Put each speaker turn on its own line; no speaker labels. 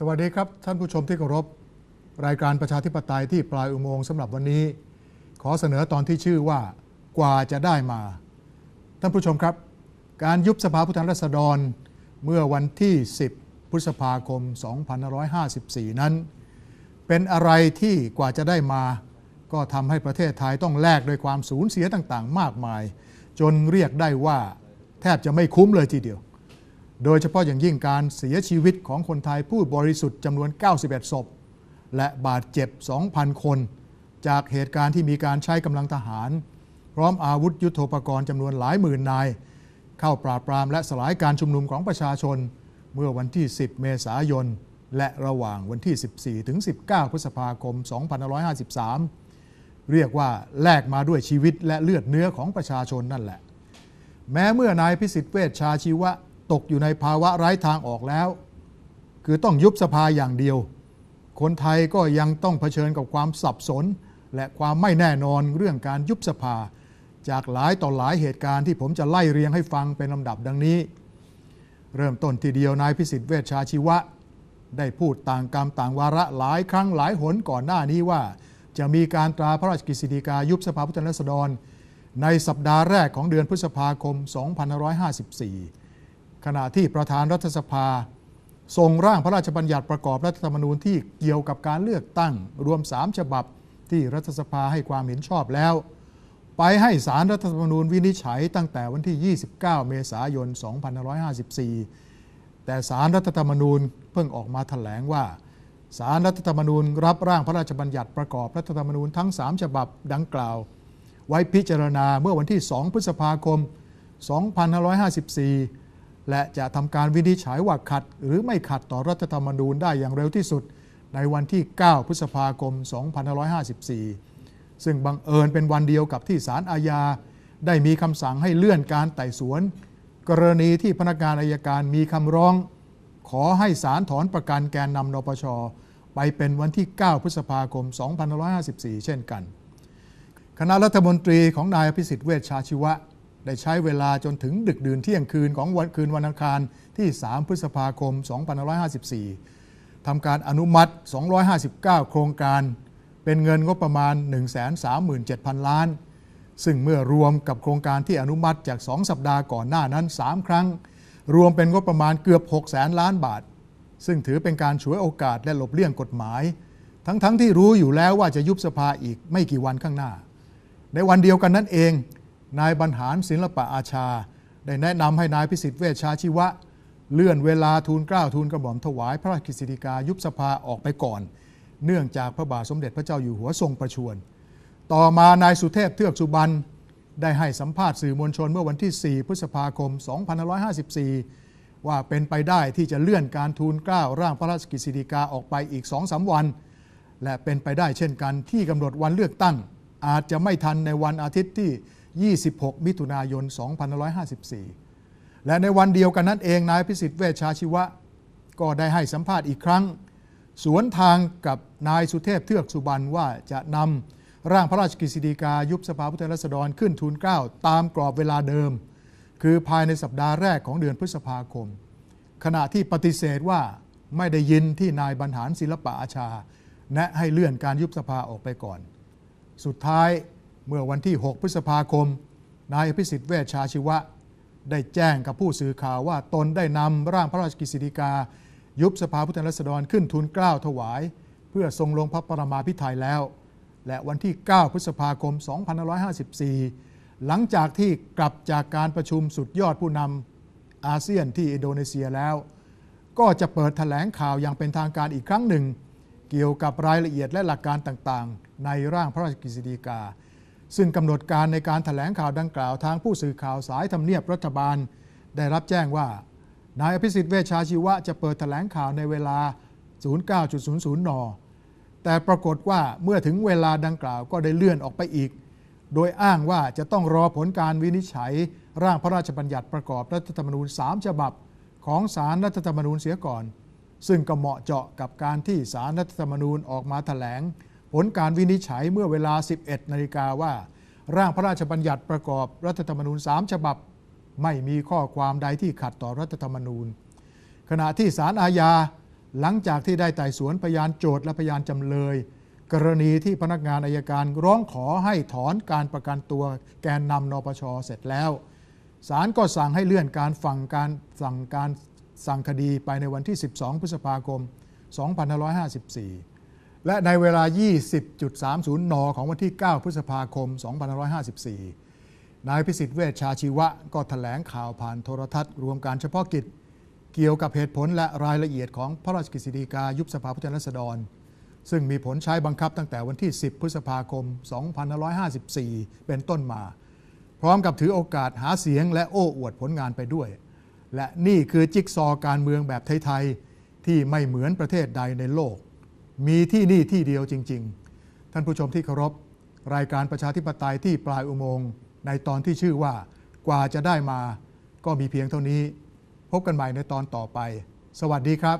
สวัสดีครับ ท่านผู้ชมที่เคารพ รายการประชาธิปไตยที่ปลายอุโมงค์สำหรับวันนี้ ขอเสนอตอนที่ชื่อว่ากว่าจะได้มา ท่านผู้ชมครับ การยุบสภาผู้แทนราษฎรเมื่อวันที่ 10 พฤษภาคม 2554 นั้น เป็นอะไรที่กว่าจะได้มา ก็ทำให้ประเทศไทยต้องแลกด้วยความสูญเสียต่างๆ มากมาย จนเรียกได้ว่า แทบจะไม่คุ้มเลยทีเดียว โดยเฉพาะอย่างยิ่งการเสียชีวิตของคนไทยผู้บริสุทธิ์จำนวน 91 ศพ และบาดเจ็บ 2,000 คน จากเหตุการณ์ที่มีการใช้กำลังทหาร พร้อมอาวุธยุโทโธปกรณ์จำนวนหลายหมื่นนาย เข้าปราบปรามและสลายการชุมนุมของประชาชน เมื่อวันที่ 10 เมษายน และระหว่างวันที่ 14 ถึง 19 พฤษภาคม 2553 เรียกว่าแลกมาด้วยชีวิตและเลือดเนื้อของประชาชนนั่นแหละ แม้เมื่อนายพิสิทธิ์เวชชาชีวะ ตกอยู่ในภาวะไร้ทางออกแล้ว คือต้องยุบสภาอย่างเดียว คนไทยก็ยังต้องเผชิญกับความสับสน และความไม่แน่นอนเรื่องการยุบสภา จากหลายต่อหลายเหตุการณ์ที่ผมจะไล่เรียงให้ฟังเป็นลำดับดังนี้ เริ่มต้นทีเดียวนายพิสิทธิ์เวชชาชีวะ ได้พูดต่างกรรมต่างวาระหลายครั้งหลายหนก่อนหน้านี้ว่า จะมีการตราพระราชกฤษฎีกายุบสภาผู้แทนราษฎรในสัปดาห์แรกของเดือนพฤษภาคม 2554 ขณะที่ประธานรัฐสภาส่งร่างพระราชบัญญัติประกอบรัฐธรรมนูญที่เกี่ยวกับการเลือกตั้งรวม 3 ฉบับที่รัฐสภาให้ความเห็นชอบแล้ว ไปให้สารรัฐธรรมนูญวินิจฉัยตั้งแต่วันที่ 29 เมษายน 2554 แต่สารรัฐธรรมนูญเพิ่งออกมาแถลงว่า สารรัฐธรรมนูญรับร่างพระราชบัญญัติประกอบรัฐธรรมนูญทั้ง 3 ฉบับดังกล่าว ไว้พิจารณาเมื่อวันที่ 2 พฤษภาคม 2554 และจะทำการวินิจฉัยว่าขัด หรือไม่ขัดต่อรัฐธรรมนูญได้อย่างเร็วที่สุด ในวันที่ 9 พฤษภาคม 2554 ซึ่งบังเอิญเป็นวันเดียวกับที่ศาลอาญา ได้มีคำสั่งให้เลื่อนการไต่สวน กรณีที่พนักงานอายการมีคำร้อง ขอให้ศาลถอนประกันแกนนำนปช ไปเป็นวันที่ 9 พฤษภาคม 2554 เช่นกัน คณะรัฐมนตรีของนายอภิสิทธิ์เวชชาชีวะ ได้ใช้เวลาจนถึงดึกดื่นเที่ยงคืนของวันคืนวันอังคารที่ 3 พฤษภาคม 2554 ทำการอนุมัติ 259 โครงการ เป็นเงินงบประมาณ 137,000 ล้าน ซึ่งเมื่อรวมกับโครงการที่อนุมัติจาก 2 สัปดาห์ก่อนหน้านั้น 3 ครั้ง รวมเป็นงบประมาณเกือบ6แสนล้านบาท ซึ่งถือเป็นการฉวยโอกาสและหลบเลี่ยงกฎหมาย ทั้งๆทที่รู้อยู่แล้วว่าจะยุบสภาอีกไม่กี่วันข้างหน้า ในวันเดียวกันนั่นเอง นายบรรหารศิลปะอาชา ได้แนะนำให้นายพิสิทธิ์เวชชาชีวะ เลื่อนเวลาทูลเกล้าทูลกระหม่อมถวายพระราชกฤษฎีกายุบสภาออกไปก่อน เนื่องจากพระบาทสมเด็จพระเจ้าอยู่หัวทรงประชวรต่อมานายสุเทพเทือกสุบรรณได้ให้สัมภาษณ์สื่อมวลชนเมื่อวันที่ 4 พฤษภาคม 2554 ว่าเป็นไปได้ที่จะเลื่อนการทูลเกล้าร่างพระราชกฤษฎีกาออกไปอีก2-3วัน และเป็นไปได้เช่นกันที่กำหนดวันเลือกตั้ง อาจจะไม่ทันในวันอาทิตย์ที่ 26 มิถุนายน 2554 และในวันเดียวกันนั้นเองนายพิสิทธิ์เวชชาชีวะ ก็ได้ให้สัมภาษณ์อีกครั้ง สวนทางกับนายสุเทพเทือกสุบรรณว่าจะนำร่างพระราชกฤษฎีกายุบสภาผู้แทนราษฎรขึ้นทูลเกล้าตามกรอบเวลาเดิม คือภายในสัปดาห์แรกของเดือนพฤษภาคม ขณะที่ปฏิเสธว่าไม่ได้ยินที่นายบรรหารศิลปะอาชา แนะให้เลื่อนการยุบสภาออกไปก่อน สุดท้าย เมื่อวันที่ 6 พฤษภาคม นายอภิสิทธิ์เวชชาชีวะ ได้แจ้งกับผู้สื่อข่าวว่าตนได้นำร่างพระราชกฤษฎีกา ยุบสภาผู้แทนราษฎรขึ้นทูลเกล้าถวาย เพื่อทรงลงพระปรมาภิไธยแล้ว และวันที่ 9 พฤษภาคม 2554 หลังจากที่กลับจากการประชุมสุดยอดผู้นำอาเซียนที่อินโดนีเซียแล้ว ก็จะเปิดแถลงข่าวอย่างเป็นทางการอีกครั้งหนึ่ง เกี่ยวกับรายละเอียดและหลักการต่างๆ ในร่างพระราชกฤษฎีกา ซึ่งกำหนดการในการถแถลงข่าวดังกล่าวทางผู้สื่อข่าวสายทำเนียบรัฐบาล ได้รับแจ้งว่า นายอภิสิทธิ์เวชชาชีวะจะเปิดแถลงข่าวในเวลา 09.00 น แต่ปรากฏว่าเมื่อถึงเวลาดังกล่าวก็ได้เลื่อนออกไปอีก โดยอ้างว่าจะต้องรอผลการวินิจฉัย ร่างพระราชบัญญัติประกอบรัฐธรรมนูญ 3 ฉบับ ของสารรัฐธรรมนูญเสียก่อน ซึ่งก็เหมาะเจาะกับการที่สารรัฐธรรมนูญออกมาแถลง ผลการวินิจฉัยเมื่อเวลา 11 นาฬิกาว่า ร่างพระราชบัญญัติประกอบรัฐธรรมนูญ 3 ฉบับ ไม่มีข้อความใดที่ขัดต่อรัฐธรรมนูญ ขณะที่ศาลอาญาหลังจากที่ได้ไต่สวนพยานโจทย์และพยานจำเลย กรณีที่พนักงานอายการร้องขอให้ถอนการประกันตัวแกนนำนปชเสร็จแล้วศาลก็สั่งให้เลื่อนการฟังการสั่งการสั่งคดีไปในวันที่ 12 พฤษภาคม 2554 และในเวลา 20.30 น ของวันที่ 9 พฤษภาคม 2554 นายพิสิทธิ์เวชชาชีวะ ก็ถแถลงข่าวผ่านโทรทัศน์ รวมการเฉพาะกิจ เกี่ยวกับเหตุผลและรายละเอียดของพระราชกฤษฎีกายุบสภาผู้แทนราษฎร ซึ่งมีผลใช้บังคับตั้งแต่วันที่ 10 พฤษภาคม 2554 เป็นต้นมา พร้อมกับถือโอกาสหาเสียงและโอ้อวดผลงานไปด้วย และนี่คือจิ๊กซอการเมืองแบบไทยๆที่ไม่เหมือนประเทศใดในโลก มีที่นี่ที่เดียวจริง ๆ ท่านผู้ชมที่เคารพรายการประชาธิปไตยที่ปลายอุโมงค์ในตอนที่ชื่อว่ากว่าจะได้มา ก็มีเพียงเท่านี้ พบกันใหม่ในตอนต่อไป สวัสดีครับ